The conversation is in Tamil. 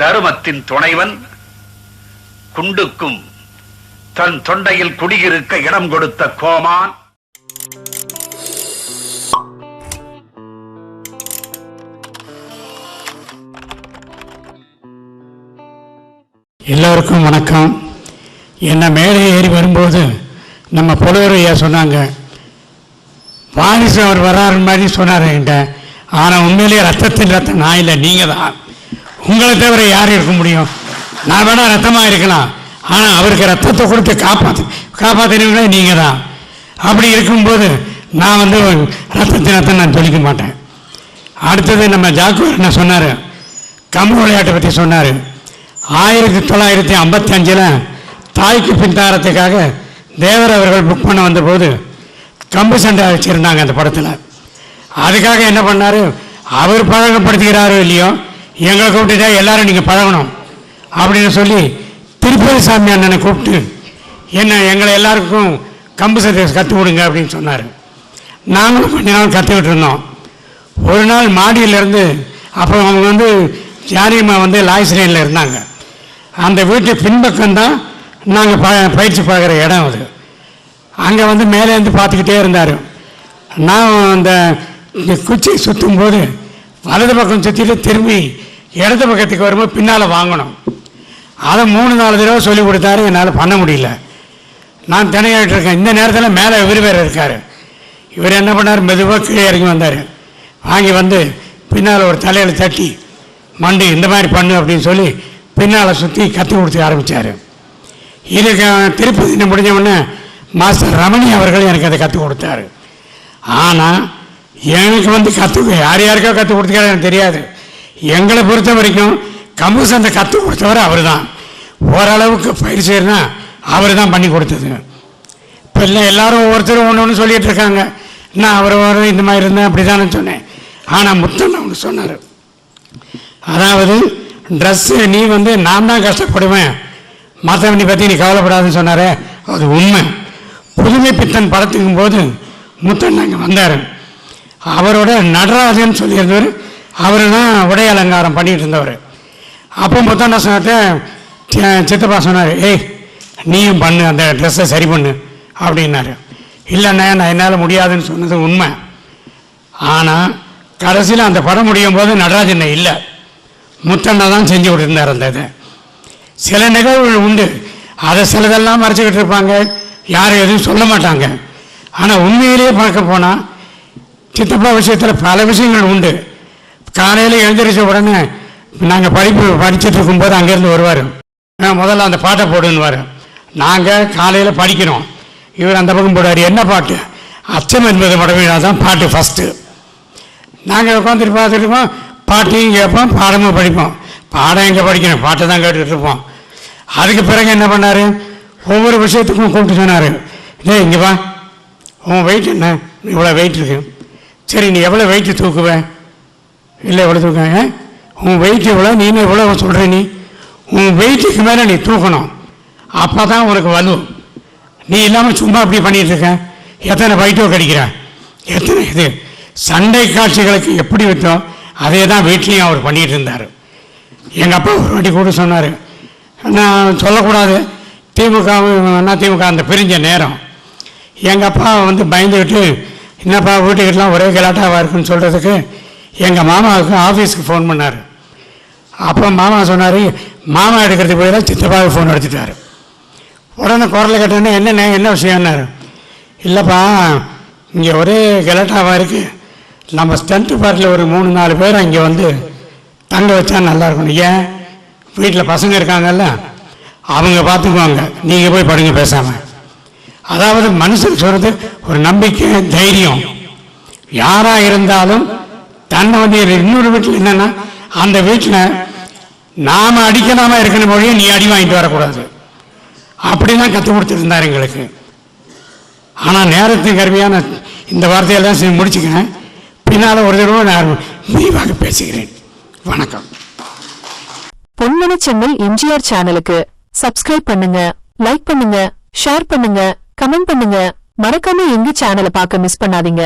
தருமத்தின் துணைவன் குண்டுக்கும் தன் தொண்டையில் குடியிருக்க இடம் கொடுத்த கோமான். எல்லோருக்கும் வணக்கம். என்ன மேலே ஏறி வரும்போது நம்ம புலவர் ஐயா சொன்னாங்க. வாரிசு அவர் வராரு மாதிரி சொன்னார் என்கிட்ட. ஆனால் உண்மையிலேயே ரத்தத்தின் ரத்தம் நான் இல்லை நீங்கள் தான் உங்களை தவிர யார் இருக்க முடியும்? நான் வேணால் ரத்தமாக இருக்கலாம். ஆனால் அவருக்கு ரத்தத்தை கொடுத்து காப்பாற்று காப்பாற்றினீங்களே நீங்கள் தான் அப்படி இருக்கும்போது நான் வந்து ரத்தத்தினத்தை நான் சொல்லிக்க மாட்டேன். அடுத்தது நம்ம ஜாக்குவர் என்ன சொன்னார்? கம்பு விளையாட்டை பற்றி சொன்னார். ஆயிரத்தி தொள்ளாயிரத்தி ஐம்பத்தி அஞ்சில் தாய்க்கு பின்தாரத்துக்காக தேவர் அவர்கள் புக் பண்ண வந்தபோது கம்பு சண்டை வச்சுருந்தாங்க அந்த படத்தில். அதுக்காக என்ன பண்ணார்? அவர் பழக்கப்படுத்துகிறாரோ இல்லையோ எங்களை கூப்பிட்டுட்டா எல்லாரும் நீங்கள் பழகணும் அப்படின்னு சொல்லி திருப்பதி சாமி அண்ணனை கூப்பிட்டு என்ன எங்களை எல்லாருக்கும் கம்பு சண்டை கற்றுக் கொடுங்க அப்படின்னு சொன்னார். நாங்களும் கொஞ்ச நாள் கற்றுக்கிட்டு இருந்தோம். ஒரு நாள் மாடியிலேருந்து அப்போ அவங்க வந்து ஜானியம்மா வந்து லாய்ஸ் லைனில் இருந்தாங்க. அந்த வீட்டு பின்பக்கம் தான் நாங்கள் ப பயிற்சி பார்க்குற இடம் அது. அங்கே வந்து மேலேருந்து பார்த்துக்கிட்டே இருந்தார். நான் அந்த இந்த குச்சி சுற்றும் போது வலது பக்கம் சுற்றிட்டு திரும்பி இடது பக்கத்துக்கு வரும்போது பின்னால் வாங்கணும். அதை மூணு நாலு தடவை சொல்லி கொடுத்தாரு என்னால் பண்ண முடியல. நான் தினையாகிட்டு இருக்கேன். இந்த நேரத்தில் மேலே இவர் வேறு இருக்கார். இவர் என்ன பண்ணார்? மெதுவாக கீழே இறங்கி வந்தார். வாங்கி வந்து பின்னால் ஒரு தலையில் தட்டி மண்டி இந்த மாதிரி பண்ணு அப்படின்னு சொல்லி பின்னால் சுற்றி கற்றுக் கொடுத்து ஆரம்பித்தார் இதுக்கு திருப்பதி முடிஞ்ச உடனே மாஸ்டர் ரமணி அவர்கள் எனக்கு அதை கற்றுக் கொடுத்தாரு. ஆனால் எனக்கு வந்து கற்றுக்க யார் யாருக்கோ கற்றுக் கொடுத்துக்காரு எனக்கு தெரியாது. எங்களை பொறுத்த வரைக்கும் கம்பு சந்தை கற்றுக் கொடுத்தவர் அவர் தான் ஓரளவுக்கு பயிர் செய்யறனா அவர் தான் பண்ணி கொடுத்தது. இப்போ இல்லை எல்லாரும் ஒவ்வொருத்தரும் ஒன்று ஒன்று சொல்லிகிட்டு இருக்காங்க. நான் அவர் வர இந்த மாதிரி இருந்தேன் அப்படி தானே சொன்னேன். ஆனால் முத்தன் அவங்க சொன்னார். அதாவது ட்ரெஸ்ஸு நீ வந்து நான் தான் கஷ்டப்படுவேன். மற்றவனை பற்றி நீ கவலைப்படாதுன்னு சொன்னார். அது உண்மை. புதுமை பித்தன் படத்துக்கும் போது முத்தன் அங்கே வந்தார். அவரோட நடராஜன் சொல்லியிருந்தவர். அவர் தான் உடை அலங்காரம் பண்ணிகிட்டு இருந்தவர் அப்போ முத்தண்ணா சொன்ன சித்தப்பா சொன்னார் ஏய் நீயும் பண்ணு அந்த ட்ரெஸ்ஸை சரி பண்ணு அப்படின்னாரு. இல்லைண்ணே நான் என்னால் முடியாதுன்னு சொன்னது உண்மை. ஆனால் கடைசியில் அந்த படம் முடியும் போது நடராஜன் இல்லை. முத்தண்ணா தான் செஞ்சு கொடுத்துருந்தார் அந்த இதை. சில நிகழ்வுகள் உண்டு. அதை சிலதெல்லாம் மறைச்சிக்கிட்டு இருப்பாங்க. யாரும் எதுவும் சொல்ல மாட்டாங்க. ஆனால் உண்மையிலேயே பார்க்க போனால் சித்தப்பா விஷயத்தில் பல விஷயங்கள் உண்டு. காலையில் எழுந்திரிச்ச உடனே நாங்கள் படிப்பு படிச்சுட்டு இருக்கும்போது அங்கேருந்து வருவார். "நான் முதல்ல அந்த பாட்டை போடுன்னுவார். நாங்கள் காலையில் படிக்கிறோம் இவர் அந்த பக்கம் போடுவார் என்ன பாட்டு? அச்சம் என்பது மடமையாக தான் பாட்டு ஃபஸ்ட்டு நாங்கள் உட்காந்துட்டு பார்த்துட்டு பாட்டையும் கேட்போம் பாடமும் படிப்போம். பாடம் எங்கே படிக்கணும்? பாட்டை தான் கேட்டுட்டு இருப்போம். அதுக்கு பிறகு என்ன பண்ணார்? ஒவ்வொரு விஷயத்துக்கும் கூப்பிட்டு சொன்னார். டேய் இங்கே வா. உன் வெயிட் என்ன? இவ்வளோ வெயிட் இருக்கு. சரி நீ எவ்வளோ வெயிட்டு தூக்குவ? இல்லை எவ்வளோ தூக்குவேன் உன் வெயிட் எவ்வளோ நீ எவ்வளோ சொல்கிற நீ? உன் வெயிட்டுக்கு மேலே நீ தூக்கணும். அப்போ தான் உனக்கு வலு. நீ இல்லாமல் சும்மா அப்படி பண்ணிட்டு இருக்க. எத்தனை பைட்டோ கடிக்கிற? எத்தனை இது? சண்டை காட்சிகளுக்கு எப்படி விட்டோம் அதே தான் வீட்லேயும் அவர் பண்ணிகிட்டு இருந்தார். எங்கள் அப்பா ஒரு வாட்டி கூட சொன்னார். நான் சொல்லக்கூடாது. திமுக அண்ணா திமுக அந்த பிரிஞ்ச நேரம். எங்கள் அப்பா வந்து பயந்துக்கிட்டு என்னப்பா வீட்டுக்கிட்டலாம் ஒரே கலாட்டாவாக இருக்குன்னு சொல்கிறதுக்கு எங்கள் மாமாவுக்கு ஆஃபீஸுக்கு ஃபோன் பண்ணார். அப்போ மாமா சொன்னார் மாமா எடுக்கிறதுக்கு போய் தான் சித்தப்பாவுக்கு ஃபோன் எடுத்துட்டார். உடனே குரலை கேட்டோன்னே என்னண்ணே என்ன விஷயம்னாரு? இல்லைப்பா இங்கே ஒரே கலாட்டாவாக இருக்குது நம்ம ஸ்டண்ட்டு பார்ட்டில் ஒரு மூணு நாலு பேர் இங்கே வந்து தங்க வச்சா நல்லாயிருக்கும் ஏன்? வீட்டில் பசங்க இருக்காங்கல்ல. அவங்க பார்த்துக்குவாங்க நீங்கள் போய் படுங்க பேசாமல் அதாவது மனுஷன் சொல்றது ஒரு நம்பிக்கை தைரியம். யாராக இருந்தாலும் தன்னை வந்து இன்னொரு வீட்டில் என்னன்னா அந்த வீட்டில் நாம் அடிக்கலாமா இருக்கணும் மொழியை நீ அடி வாங்கிட்டு வரக்கூடாது. அப்படிலாம் கற்றுக் கொடுத்துருந்தார் எங்களுக்கு. ஆனால் நேரத்துக்கு கருமையான இந்த வார்த்தையெல்லாம் செஞ்சு முடிச்சுக்கிறேன். பின்னால் ஒரு தடவை நான் விரிவாக பேசுகிறேன். வணக்கம். பொன்மன செம்மல் எம்ஜிஆர் சேனலுக்கு சப்ஸ்கிரைப் பண்ணுங்க லைக் பண்ணுங்க ஷேர் பண்ணுங்க. கமெண்ட் பண்ணுங்க. மறக்காம எங்க சேனலை பார்க்க மிஸ் பண்ணாதீங்க.